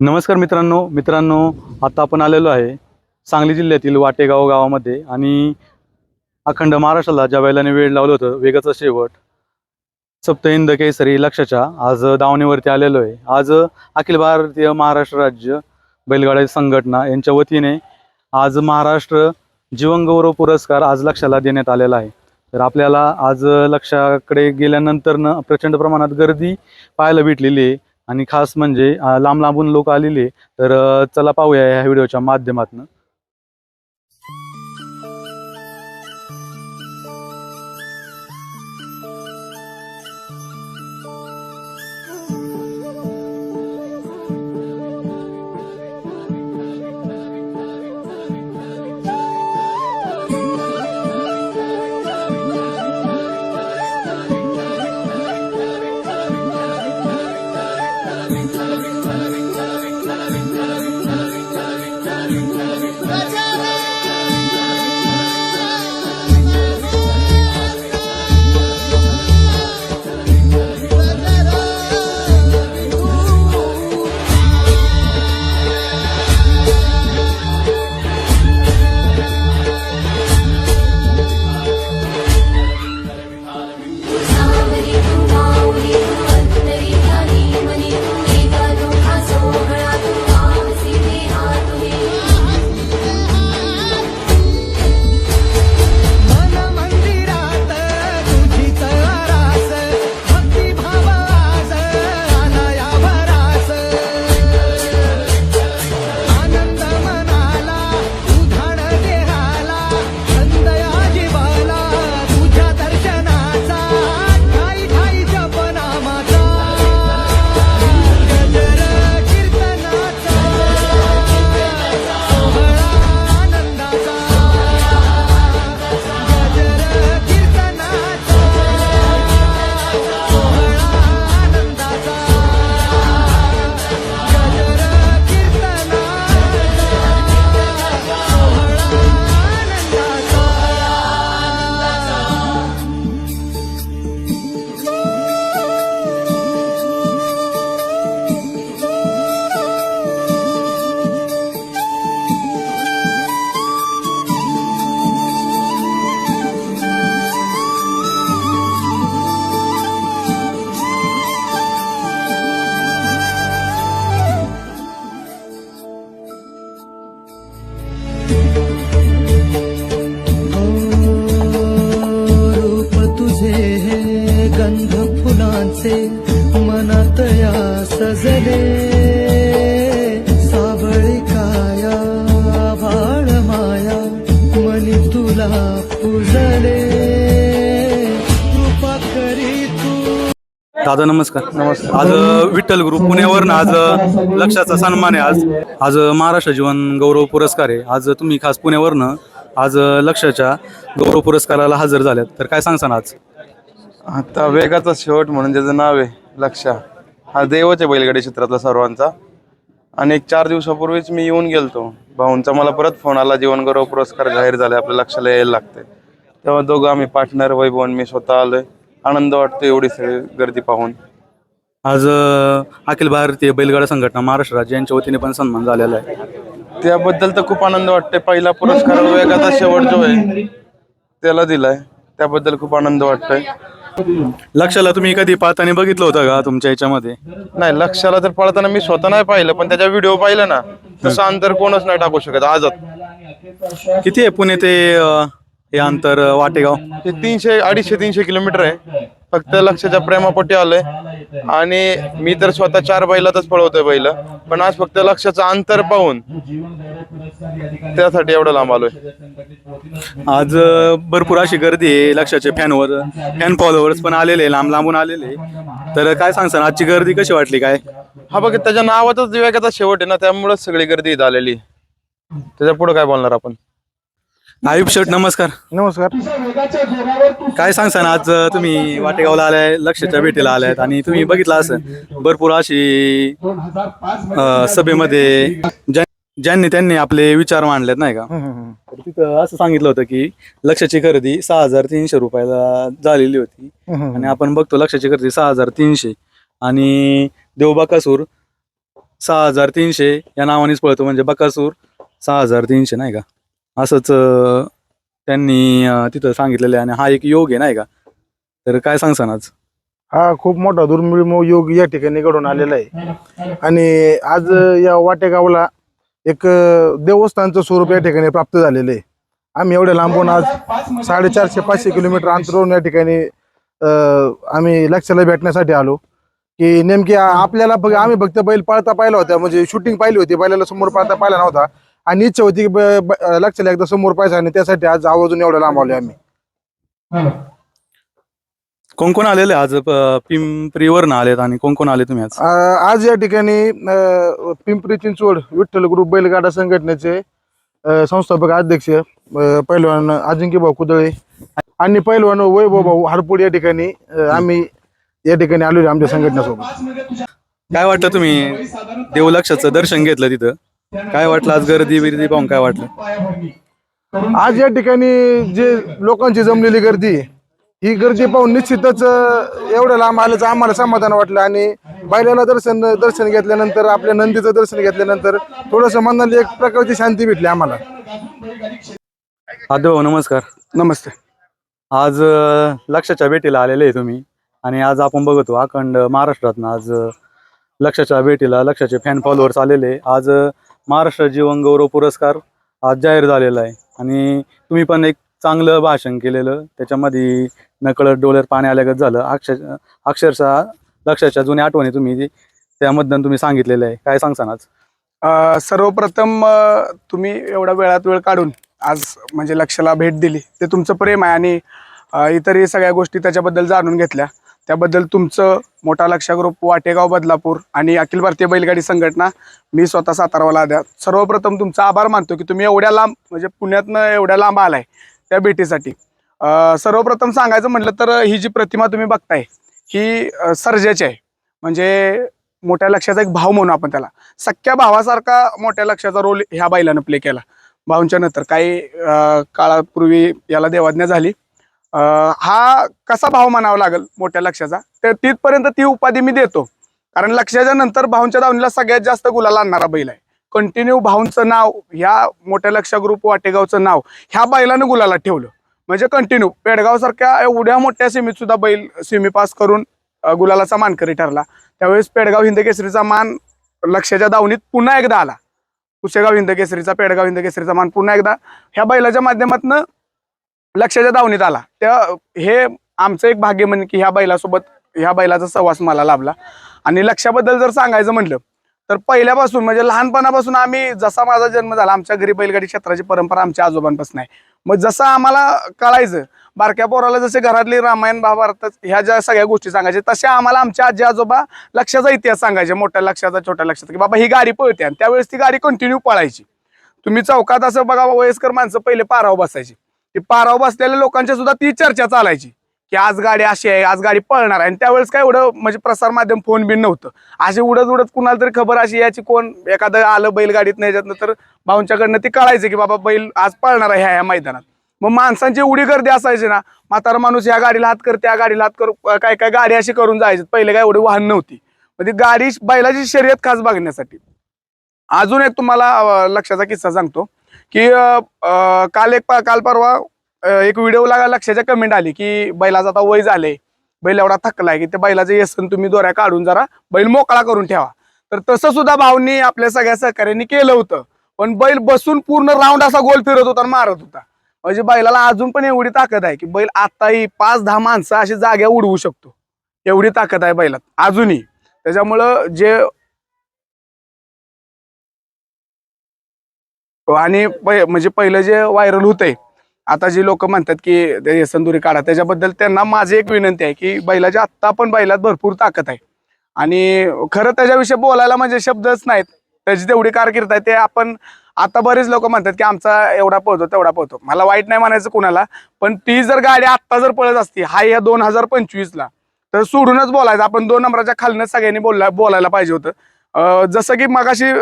नमस्कार मित्रांनो मित्रांनो आता आपण आलेलो आहे सांगली जिल्ह्यातील वाटेगाव गावामध्ये आणि अखंड महाराष्ट्राला ज्या बैलाने वेळ लावलं होतं वेगाचा शेवट सप्तहिंद केसरी लक्षाच्या आज दावणीवरती आलेलो आहे. आज अखिल भारतीय महाराष्ट्र राज्य बैलगाड्या संघटना यांच्या वतीने आज महाराष्ट्र जीवनगौरव पुरस्कार आज लक्षाला देण्यात आलेला आहे. तर आपल्याला आज लक्षाकडे गेल्यानंतरनं प्रचंड प्रमाणात गर्दी पाहायला भेटलेली आहे. आणि खास म्हणजे लांब लांबून लोक आलेले तर चला पाहूया ह्या व्हिडिओच्या माध्यमातून. कृपा करी दादा नमस्कार. नमस्कार. आज विठ्ठल ग्रुप पुण्यावरनं आज लक्षाचा सन्मान आहे आज. आज महाराष्ट्र जीवन गौरव पुरस्कार आहे. आज तुम्ही खास पुण्यावरनं आज लक्षाच्या गौरव पुरस्काराला हजर झाल्यात. तर काय सांगसान आज? आता वेगाचा शेवट म्हणून त्याचं नाव आहे लक्षा. हा देवच आहे बैलगाडी क्षेत्रातला सर्वांचा. आणि एक चार दिवसापूर्वीच मी येऊन गेलतो. भाऊंचा मला परत फोन आला जीवनगौरव पुरस्कार जाहीर झाले आपल्या लक्षाला यायला लागते तेव्हा दोघं आम्ही पार्टनर वैभव आणि मी स्वतः आलोय. आनंद वाटतो एवढी सगळी गर्दी पाहून. आज अं, अखिल भारतीय बैलगाडा संघटना महाराष्ट्र राज्य यांच्या वतीने पण सन्मान झालेला आहे. त्याबद्दल तर खूप आनंद वाटतोय. पहिला पुरस्कार वेगाचा शेवट जो आहे त्याला दिलाय. त्याबद्दल खूप आनंद वाटतोय. लक्षाला तुम्ही कधी पाहताना बघितलं होतं का तुमच्या याच्यामध्ये? नाही लक्षाला तर पळताना मी स्वतः नाही पाहिलं पण त्याच्या व्हिडिओ पाहिलं ना तसं अंतर कोणच नाही टाकू शकत आजच. किती आहे पुणे ते अं, हे अंतर अं, वाटेगाव. हे तीनशे अडीचशे तीनशे किलोमीटर आहे. फक्त लक्षाच्या प्रेमापोटी आलोय. आणि मी तर स्वतः चार बैलातच पळवतोय बैल. पण आज फक्त लक्षाचं अंतर पाहून त्यासाठी एवढं लांब आलोय. आज अं, भरपूर अशी गर्दी आहे लक्षाचे फॅनवर फॅन फॉलोअर्स पण आलेले लांब लांबून आलेले तर काय सांगसान आजची गर्दी कशी वाटली काय? हा बघ त्याच्या नावातच विवेकाचा शेवट आहे ना त्यामुळेच सगळी गर्दी इथं आलेली त्याच्या पुढे काय बोलणार आपण? आयुब शेठ नमस्कार. नमस्कार. काय सांगसान आज तुम्ही वाटेगावला आलाय लक्षाच्या भेटीला आलायत आणि तुम्ही बघितलं असं भरपूर अशी अं, सभेमध्ये ज्या- ज्यांनी त्यांनी आपले विचार मांडलेत नाही का? तर तिथं असं सांगितलं होतं की लक्षाची खरेदी सहा हजार तीनशे रुपयाला झालेली होती. आणि आपण बघतो लक्षाची खरेदी सहा हजार तीनशे. आणि देवबाकासूर सहा हजार तीनशे या नावानेच पळतो म्हणजे बकासूर सहा हजार तीनशे नाही का? असंच त्यांनी तिथं सांगितलेलं आहे आणि हा एक योग आहे नाही का? तर काय सांगसान आज? हा खूप मोठा दुर्मिळ योग या ठिकाणी घडून आलेला आहे. आणि आज या वाटेगावला एक देवस्थानचं स्वरूप या ठिकाणी प्राप्त झालेलं आहे. आम्ही एवढ्या लांबून आज साडेचारशे पाचशे किलोमीटर अंतरून या ठिकाणी आम्ही लक्षाला भेटण्यासाठी आलो. की नेमकी आपल्याला बघ आम्ही फक्त बैल पळता पाहिला होता म्हणजे शूटिंग पाहिली होती बैलाला समोर पळता पाहिला नव्हता. आणि इच्छा होती की लक्षाला एकदा समोर पाहायचं आणि त्यासाठी आज आवर्जून एवढं लांब आलोय आम्ही. कोण कोण आलेले आज? प- पिंपरीवरनं आलेत आणि कोण कोण आले तुम्ही आज? आज या ठिकाणी पिंपरी चिंचवड विठ्ठल ग्रुप बैलगाडा संघटनेचे संस्थापक अध्यक्ष पैलवान अजिंक्य भाऊ कुदळे आणि पैलवान वैभव भाऊ हरपूड या ठिकाणी अ, आम्ही या ठिकाणी आलेलो आमच्या संघटनेसोबत. काय वाटलं तुम्ही? देवलक्षाचं दर्शन घेतलं तिथं. काय वाटलं आज गर्दी बिर्दी पाहून काय वाटलं? आज या ठिकाणी जे लोकांची जमलेली गर्दी ही गर्दी पाहून निश्चितच एवढं लांब आल्याचं आम्हाला समाधान वाटलं आणि बैलाला दर्शन दर्शन घेतल्यानंतर आपल्या नंदीचं दर्शन घेतल्यानंतर थोडंसं मनाला एक प्रकारची शांती भेटली आम्हाला. आदो भाऊ नमस्कार. नमस्ते. आज लक्षाच्या भेटीला आलेले आहे तुम्ही आणि आज आपण बघतो अखंड महाराष्ट्रातनं आज लक्षाच्या भेटीला लक्षाचे फॅन फॉलोअर्स आलेले. आज महाराष्ट्र जीवन गौरव पुरस्कार आज जाहीर झालेला आहे. आणि तुम्ही पण एक चांगलं भाषण केलेलं. त्याच्यामध्ये नकळत डोळ्यात पाणी आल्यागत झालं. अक्षर अक्षरशः लक्षाच्या जुन्या आठवणी तुम्ही त्यामधून तुम्ही सांगितलेलं आहे. काय सांगसान आज? सर्वप्रथम तुम्ही एवढा वेळात वेळ काढून आज म्हणजे लक्षाला भेट दिली. ते तुमचं प्रेम आहे आणि इतरही सगळ्या गोष्टी त्याच्याबद्दल जाणून घेतल्या. त्याबद्दल तुमचं मोठा लक्ष ग्रुप वाटेगाव बदलापूर आणि अखिल भारतीय बैलगाडी संघटना मी स्वतः सातारावाला द्या सर्वप्रथम तुमचा आभार मानतो की तुम्ही एवढ्या लांब म्हणजे पुण्यातनं एवढ्या लांब आलाय त्या भेटीसाठी. सर्वप्रथम सांगायचं म्हटलं तर ही जी प्रतिमा तुम्ही बघताय ही सर्जेची सर्जाची आहे. म्हणजे मोठ्या लक्षाचा एक भाव म्हणू आपण त्याला. सख्या भावासारखा मोठ्या लक्षाचा रोल ह्या बैलानं प्ले केला. भाऊंच्या नंतर काही काळापूर्वी याला देवाज्ञा झाली. हा कसा भाव म्हणावा लागेल मोठ्या लक्षाचा तर तिथपर्यंत ती उपाधी मी देतो. कारण लक्षाच्या नंतर भाऊंच्या दावणीला सगळ्यात जास्त गुलाला आणणारा बैल आहे. कंटिन्यू भाऊंचं नाव ह्या मोठ्या लक्ष ग्रुप वाटेगावचं नाव ह्या बैलानं गुलाला ठेवलं. म्हणजे कंटिन्यू पेडगाव सारख्या एवढ्या मोठ्या सीमीत सुद्धा बैल सिमी पास करून गुलालाचा मानकरी ठरला. त्यावेळेस पेडगाव हिंदकेसरीचा मान लक्षाच्या दावणीत पुन्हा एकदा आला. कुसेगाव हिंदकेसरीचा पेडगाव हिंद केसरीचा मान पुन्हा एकदा. ह्या बैलाच्या माध्यमातून लक्षाच्या धावणीत आला. त्या हे आमचं एक भाग्य म्हणजे की ह्या बैलासोबत ह्या बैलाचा सहवास मला लाभला. आणि लक्षाबद्दल जर सांगायचं म्हटलं तर पहिल्यापासून म्हणजे लहानपणापासून आम्ही जसा माझा जन्म झाला आमच्या घरी बैलगाडी क्षेत्राची परंपरा आमच्या आजोबांपासून आहे. मग जसं आम्हाला कळायचं बारक्या पोराला जसे घरातली रामायण महाभारत ह्या ज्या सगळ्या गोष्टी सांगायच्या तशा आम्हाला आमच्या आजी आजोबा लक्षाचा इतिहास सांगायचे मोठ्या लक्षाचा छोट्या लक्षाचा की बाबा ही गाडी पळते. आणि त्यावेळेस ती गाडी कंटिन्यू पळायची. तुम्ही चौकात असं बघा वयस्कर माणसं पहिले पाराव बसायची. ती पाराव बसलेल्या लोकांच्या सुद्धा ती चर्चा चालायची. की आज गाडी अशी आहे आज गाडी पळणार आहे. आणि त्यावेळेस काय एवढं म्हणजे प्रसार माध्यम फोन बिन नव्हतं. अशी उडत उडत कुणाला तरी खबर अशी याची कोण एखादं आलं बैलगाडीत नाही ह्याच्यातनं तर भाऊंच्याकडनं ती कळायचं की बाबा बैल आज पळणार आहे ह्या ह्या मैदानात. मग माणसांची एवढी गर्दी असायची ना म्हातारा माणूस या गाडीला हात कर त्या गाडीला हात कर काय काय गाडी अशी करून जायची पहिले काय एवढी वाहन नव्हती. मग ती गाडी बैलाची शर्यत खास बघण्यासाठी. अजून एक तुम्हाला लक्षाचा किस्सा सांगतो. की अं, काल एक पा- काल परवा अं, एक व्हिडिओला लक्षाच्या कमेंट आली की बैलाचा आता वय झाले बैल एवढा थकलाय की ते बैलाचं येसन तुम्ही दोऱ्या काढून जरा बैल मोकळा करून ठेवा. तर तसं सुद्धा भाऊंनी आपल्या सगळ्या सहकार्यांनी केलं होतं. पण बैल बसून पूर्ण राऊंड असा गोल फिरत होता आणि मारत होता. म्हणजे बैलाला अजून पण एवढी ताकद आहे की बैल आताही पाच दहा माणसं अशी जाग्या उडवू शकतो. एवढी ताकद आहे बैलात. अजूनही. त्याच्यामुळं जे आणि पै- म्हणजे पहिलं जे व्हायरल होतंय आता जी लोक म्हणतात की ते संदुरी काढा त्याच्याबद्दल त्यांना माझी एक विनंती आहे की बैलाच्या आत्ता पण बैलात भरपूर ताकद आहे. आणि खरं त्याच्याविषयी बोलायला म्हणजे शब्दच नाहीत. त्याची तेवढी कारकीर्द आहे ते आपण आता बरेच लोक म्हणतात की आमचा एवढा पळतो तेवढा पळतो मला वाईट नाही म्हणायचं कुणाला पण ती जर गाडी आत्ता जर पळत असती हा या दोन हजार पंचवीसला तर सोडूनच बोलायचं. आपण दोन नंबराच्या खालनं सगळ्यांनी बोलला बोलायला पाहिजे होतं. जसं की मगाशी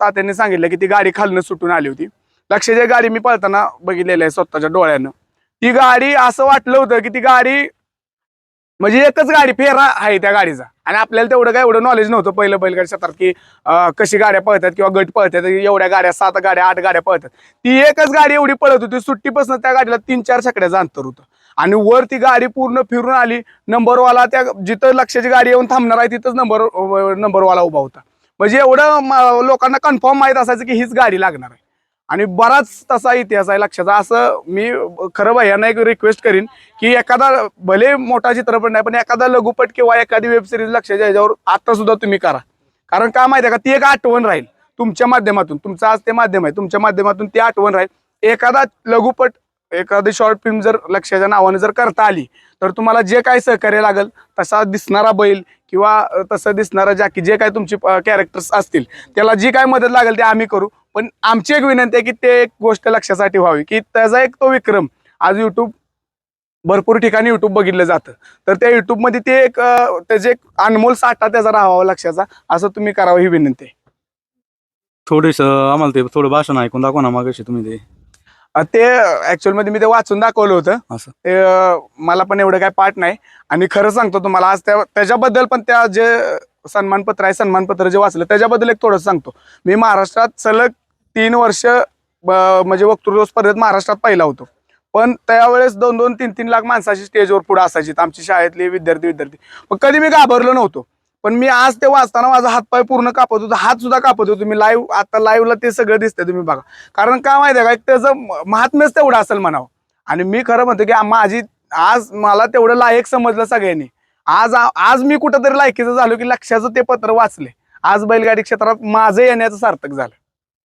तात्यांनी सांगितलं की ती गाडी खालनं सुटून आली होती. लक्षाची गाडी मी पळताना बघितलेली आहे स्वतःच्या डोळ्यानं. ती गाडी असं वाटलं होतं की ती गाडी म्हणजे एकच गाडी फेरा आहे त्या गाडीचा. आणि आपल्याला तेवढं काय एवढं नॉलेज नव्हतं पहिलं बैलगाडी क्षेत्रात की कशी गाड्या पळतात किंवा गट पळतात एवढ्या गाड्या सात गाड्या आठ गाड्या पळतात. ती एकच गाडी एवढी पळत होती सुट्टीपासून त्या गाडीला तीन चार छकड्याचं अंतर होतं. आणि वर ती गाडी पूर्ण फिरून आली. नंबरवाला त्या जिथं लक्षाची गाडी येऊन थांबणार आहे तिथंच नंबर नंबरवाला उभा होता. म्हणजे एवढं लोकांना कन्फर्म माहीत असायचं की हीच गाडी लागणार आहे. आणि बराच तसा इतिहास आहे लक्षाचा. असं मी खरं भैयांना एक रिक्वेस्ट करीन की एखादा भले मोठा चित्रपट नाही पण एखादा लघुपट किंवा एखादी वेब सिरीज लक्षाच्या ह्याच्यावर आता सुद्धा तुम्ही करा. कारण का माहिती आहे का? ती एक आठवण राहील तुमच्या माध्यमातून. तुमचं आज ते माध्यम आहे. तुमच्या माध्यमातून ती आठवण राहील. एखादा लघुपट एखादी शॉर्ट फिल्म जर लक्षाच्या नावाने जर करता आली तर तुम्हाला जे काय सहकार्य लागेल तसा दिसणारा बैल किंवा तसं दिसणारं ज्या की जे काय तुमची कॅरेक्टर्स असतील त्याला जी काय मदत लागेल ते आम्ही करू. पण आमची एक विनंती आहे की ते एक गोष्ट लक्षासाठी व्हावी की त्याचा एक तो विक्रम आज युट्यूब भरपूर ठिकाणी युट्यूब बघितलं जातं. तर त्या युट्यूबमध्ये ते एक त्याचे एक अनमोल साठा त्याचा राहावा लक्षाचा असं तुम्ही करावं ही विनंती आहे. थोडेस आम्हाला ते थोडं भाषण ऐकून दाखवा ना मागाशी तुम्ही ते. ते ऍक्च्युअलमध्ये मी ते वाचून दाखवलं होतं. असं. ते अ, मला पण एवढं काय पाठ नाही. आणि खरं सांगतो तुम्हाला आज त्या त्याच्याबद्दल पण त्या जे सन्मानपत्र आहे सन्मानपत्र जे वाचलं त्याच्याबद्दल एक थोडं सांगतो. मी महाराष्ट्रात सलग तीन वर्ष ब- म्हणजे वक्तृत्व स्पर्धेत महाराष्ट्रात पहिला होतो. पण त्यावेळेस दोन दोन तीन तीन लाख माणसाची स्टेजवर पुढे असायची. आमची शाळेतले विद्यार्थी विद्यार्थी. पण कधी मी घाबरलो नव्हतो. पण मी आज ते वाचताना माझा हातपाय पूर्ण कापत होतो. हात सुद्धा कापत होतो. मी लाईव्ह आता लाईव्हला ते सगळं दिसतंय तुम्ही बघा. कारण काय माहिती आहे का? त्याचं महात्म्यच तेवढं असेल म्हणावं. आणि मी खरं म्हणतो की माझी आज मला तेवढं लायक समजलं सगळ्यांनी. आज आज मी कुठंतरी लायकीचं झालो की लक्षाचं ते पत्र वाचले. आज बैलगाडी क्षेत्रात माझं येण्याचं सार्थक झालं.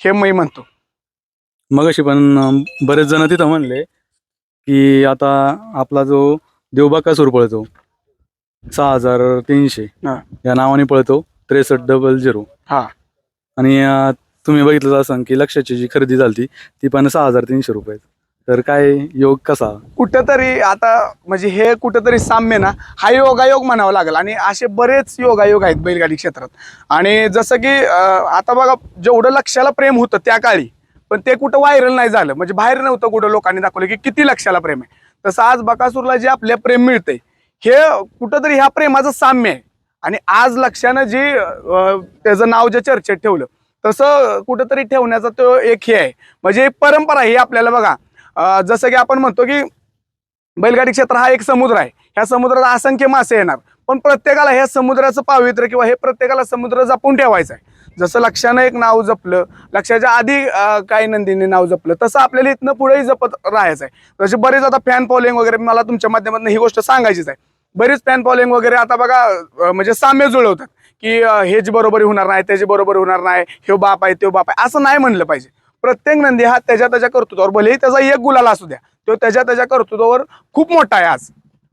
हे मी म्हणतो. मग अशी पण बरेच जण तिथं म्हणले की आता आपला जो देवबाकासूर पळतो सहा हजार तीनशे. हा. या नावाने पळतो. त्रेसष्ट डबल झिरो हा. आणि अं, तुम्ही बघितलं असं की लक्षाची जी खरेदी झाली ती पण सहा हजार तीनशे रुपये. तर काय योग कसा? कुठंतरी आता म्हणजे हे कुठंतरी साम्य ना हा योगायोग म्हणावा लागेल. आणि असे बरेच योगायोग आहेत बैलगाडी क्षेत्रात. आणि जसं की अं, आता बघा जेवढं लक्षाला प्रेम होतं त्या काळी पण ते कुठं व्हायरल नाही झालं. म्हणजे बाहेर नव्हतं कुठं लोकांनी दाखवलं की किती लक्षाला प्रेम आहे. तसं आज बकासूरला जे आपल्या प्रेम मिळतंय हे कुठंतरी ह्या प्रेमाचं साम्य आहे. आणि आज लक्षानं जी त्याचं नाव जे चर्चेत ठेवलं तसं कुठंतरी ठेवण्याचा तो एक हे आहे. म्हणजे परंपरा ही आपल्याला बघा. जसं की आपण म्हणतो की बैलगाडी क्षेत्र हा एक समुद्र आहे. ह्या समुद्रात असंख्य मासे येणार. पण प्रत्येकाला ह्या समुद्राचं पावित्र्य किंवा हे प्रत्येकाला समुद्र जपून ठेवायचं आहे. जसं लक्षानं एक नाव जपलं लक्षाच्या आधी काही नंदीने नाव जपलं तसं आपल्याला इथनं पुढेही जपत राहायचं आहे जसे बरेच आता फॅन फॉलोईंग वगैरे मला तुमच्या माध्यमातून ही गोष्ट सांगायचीच आहे. बरीच फॅन फॉलोईंग वगैरे आता बघा म्हणजे साम्य जुळवतात की अं, हे बरोबरी होणार नाही त्याची बरोबरी होणार नाही हे बाप आहे तो बाप आहे असं नाही म्हणलं पाहिजे. प्रत्येक नंदी हा त्याच्या त्याच्या कर्तृत्वावर भलेही त्याचा एक गुलाला असू द्या तो त्याच्या त्याच्या कर्तृत्वावर खूप मोठा आहे आज.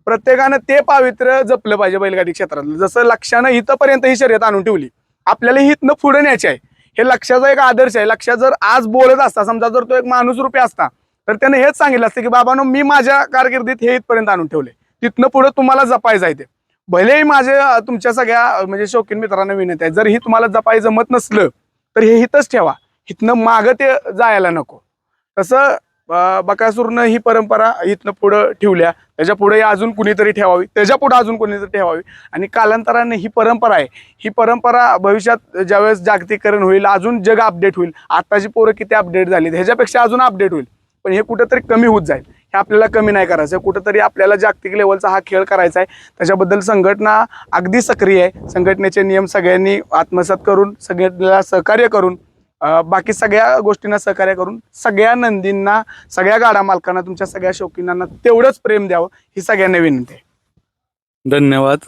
प्रत्येकानं ते पावित्र्य जपलं पाहिजे बैलगाडी क्षेत्रातलं. जसं लक्षानं इथंपर्यंत ही शर्यत आणून ठेवली आपल्याला हितनं पुढे न्यायचे आहे. हे लक्षाचा एक आदर्श आहे. लक्ष जर आज बोलत असता समजा जर तो एक माणूस रुपये असता तर त्याने हेच सांगितलं असतं की बाबानो मी माझ्या कारकिर्दीत हे इथपर्यंत आणून ठेवले तिथनं पुढे तुम्हाला जपायचं आहे ते. भलेही माझे तुमच्या सगळ्या म्हणजे शौकीन मित्रांना विनंती आहे जर ही तुम्हाला जपाय जमत नसलं तर हे हितच ठेवा. इथनं मागं ते जायला नको. तसं बकासूरनं ही परंपरा इथनं पुढं ठेवल्या. त्याच्या पुढे अजून कुणीतरी ठेवावी. त्याच्या पुढे अजून कुणीतरी ठेवावी. आणि कालांतराने ही परंपरा आहे. ही परंपरा भविष्यात ज्यावेळेस जागतिकीकरण होईल अजून जग अपडेट होईल. आत्ताची पोरं किती अपडेट झाली ह्याच्यापेक्षा अजून अपडेट होईल. पण हे कुठंतरी कमी होत जाईल. हे आपल्याला कमी नाही करायचं. कुठंतरी आपल्याला जागतिक लेवलचा हा खेळ करायचा आहे. त्याच्याबद्दल संघटना अगदी सक्रिय आहे. संघटनेचे नियम सगळ्यांनी आत्मसात करून सगळ्यांना सहकार्य करून बाकी सगळ्या गोष्टींना सहकार्य करून सगळ्या नंदींना सगळ्या गाडा मालकांना तुमच्या सगळ्या शौकीनांना तेवढंच प्रेम द्यावं ही सगळ्यांना विनंती आहे. धन्यवाद.